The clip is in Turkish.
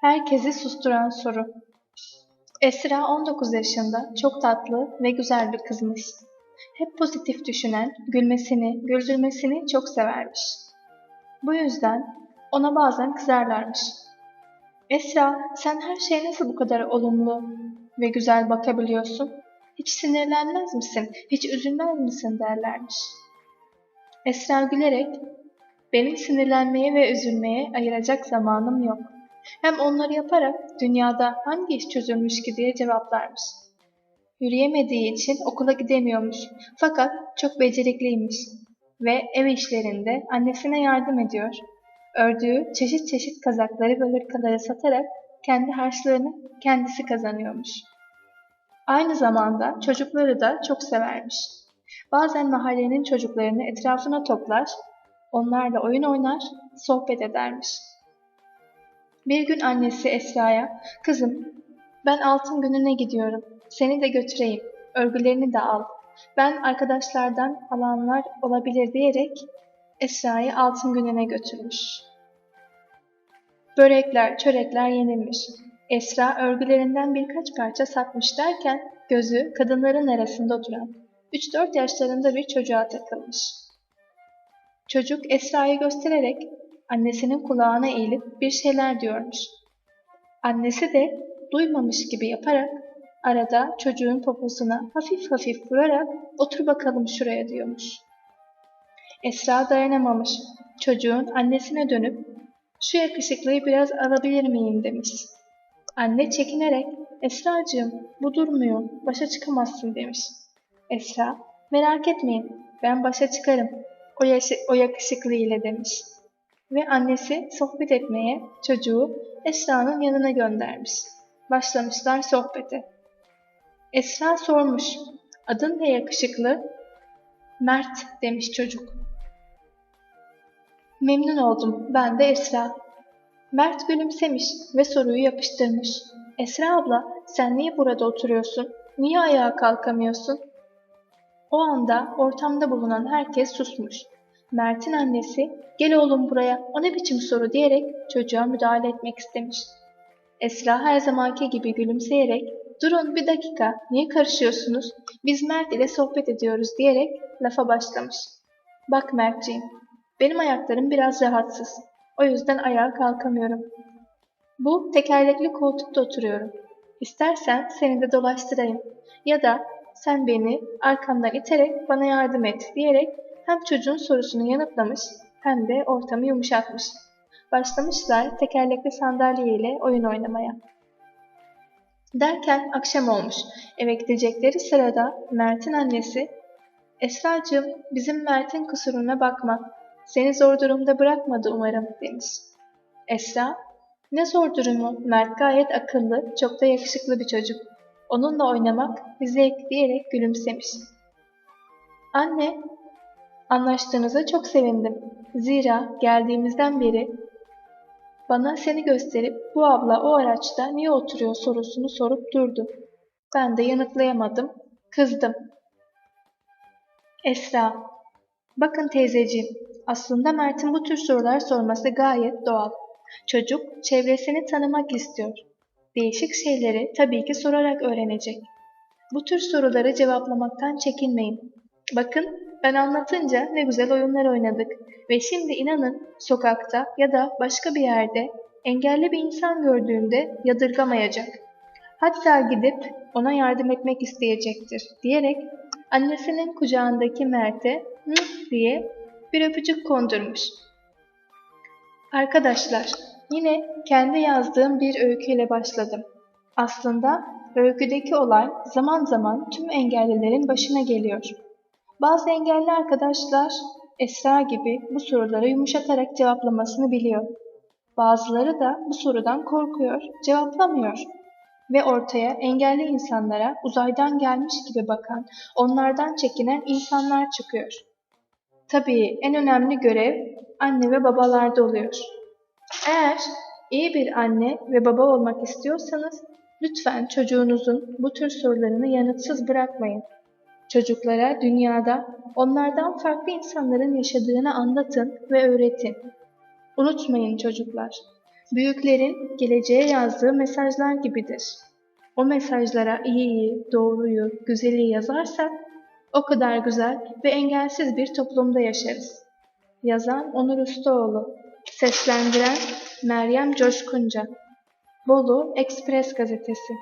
Herkesi susturan soru. Esra 19 yaşında, çok tatlı ve güzel bir kızmış. Hep pozitif düşünen, gülmesini, güldürmesini çok severmiş. Bu yüzden ona bazen kızarlarmış. Esra, sen her şeye nasıl bu kadar olumlu ve güzel bakabiliyorsun? Hiç sinirlenmez misin, hiç üzülmez misin derlermiş. Esra gülerek, benim sinirlenmeye ve üzülmeye ayıracak zamanım yok. Hem onları yaparak dünyada hangi iş çözülmüş ki diye cevaplarmış. Yürüyemediği için okula gidemiyormuş fakat çok becerikliymiş ve ev işlerinde annesine yardım ediyor. Ördüğü çeşit çeşit kazakları ve hırkaları satarak kendi harçlığını kendisi kazanıyormuş. Aynı zamanda çocukları da çok severmiş. Bazen mahallenin çocuklarını etrafına toplar, onlarla oyun oynar, sohbet edermiş. Bir gün annesi Esra'ya, kızım ben altın gününe gidiyorum, seni de götüreyim, örgülerini de al. Ben arkadaşlardan alanlar olabilir diyerek Esra'yı altın gününe götürmüş. Börekler, çörekler yenilmiş. Esra örgülerinden birkaç parça satmış derken gözü kadınların arasında oturan 3-4 yaşlarında bir çocuğa takılmış. Çocuk Esra'yı göstererek annesinin kulağına eğilip bir şeyler diyormuş. Annesi de duymamış gibi yaparak arada çocuğun poposuna hafif hafif vurarak otur bakalım şuraya diyormuş. Esra dayanamamış. Çocuğun annesine dönüp şu yakışıklıyı biraz alabilir miyim demiş. Anne çekinerek Esracığım bu durmuyor başa çıkamazsın demiş. Esra merak etmeyin ben başa çıkarım o, yaşı, o yakışıklı ile demiş. Ve annesi sohbet etmeye çocuğu Esra'nın yanına göndermiş. Başlamışlar sohbete. Esra sormuş. Adın ne yakışıklı? Mert demiş çocuk. Memnun oldum. Ben de Esra. Mert gülümsemiş ve soruyu yapıştırmış. Esra abla, sen niye burada oturuyorsun? Niye ayağa kalkamıyorsun? O anda ortamda bulunan herkes susmuş. Mert'in annesi, gel oğlum buraya, o ne biçim soru diyerek çocuğa müdahale etmek istemiş. Esra her zamanki gibi gülümseyerek, durun bir dakika, niye karışıyorsunuz? Biz Mert ile sohbet ediyoruz diyerek lafa başlamış. Bak Mertciğim, benim ayaklarım biraz rahatsız. O yüzden ayağa kalkamıyorum. Bu tekerlekli koltukta oturuyorum. İstersen seni de dolaştırayım. Ya da sen beni arkamdan iterek bana yardım et diyerek hem çocuğun sorusunu yanıtlamış hem de ortamı yumuşatmış. Başlamışlar tekerlekli sandalye ile oyun oynamaya. Derken akşam olmuş. Eve gidecekleri sırada Mert'in annesi Esra'cığım bizim Mert'in kusuruna bakma. Seni zor durumda bırakmadı umarım demiş. Esra ne zor durumu Mert gayet akıllı, çok da yakışıklı bir çocuk. Onunla oynamak bir zevk diyerek gülümsemiş. Anne, anlaştığınıza çok sevindim. Zira geldiğimizden beri bana seni gösterip bu abla o araçta niye oturuyor sorusunu sorup durdu. Ben de yanıtlayamadım, kızdım. Esra, bakın teyzeciğim, aslında Mert'in bu tür sorular sorması gayet doğal. Çocuk çevresini tanımak istiyor. Değişik şeyleri tabii ki sorarak öğrenecek. Bu tür soruları cevaplamaktan çekinmeyin. Bakın ben anlatınca ne güzel oyunlar oynadık ve şimdi inanın sokakta ya da başka bir yerde engelli bir insan gördüğünde yadırgamayacak. Hatta gidip ona yardım etmek isteyecektir diyerek annesinin kucağındaki Mert'e hı diye bir öpücük kondurmuş. Arkadaşlar, yine kendi yazdığım bir öyküyle başladım. Aslında öyküdeki olay zaman zaman tüm engellilerin başına geliyor. Bazı engelli arkadaşlar Esra gibi bu soruları yumuşatarak cevaplamasını biliyor. Bazıları da bu sorudan korkuyor, cevaplamıyor ve ortaya engelli insanlara uzaydan gelmiş gibi bakan, onlardan çekinen insanlar çıkıyor. Tabii en önemli görev anne ve babalarda oluyor. Eğer İyi bir anne ve baba olmak istiyorsanız lütfen çocuğunuzun bu tür sorularını yanıtsız bırakmayın. Çocuklara dünyada onlardan farklı insanların yaşadığını anlatın ve öğretin. Unutmayın çocuklar, büyüklerin geleceğe yazdığı mesajlar gibidir. O mesajlara iyiyi, doğruyu, güzeli yazarsak o kadar güzel ve engelsiz bir toplumda yaşarız. Yazan Onur Ustaoğlu, seslendiren Meryem Coşkunca, Bolu Ekspres Gazetesi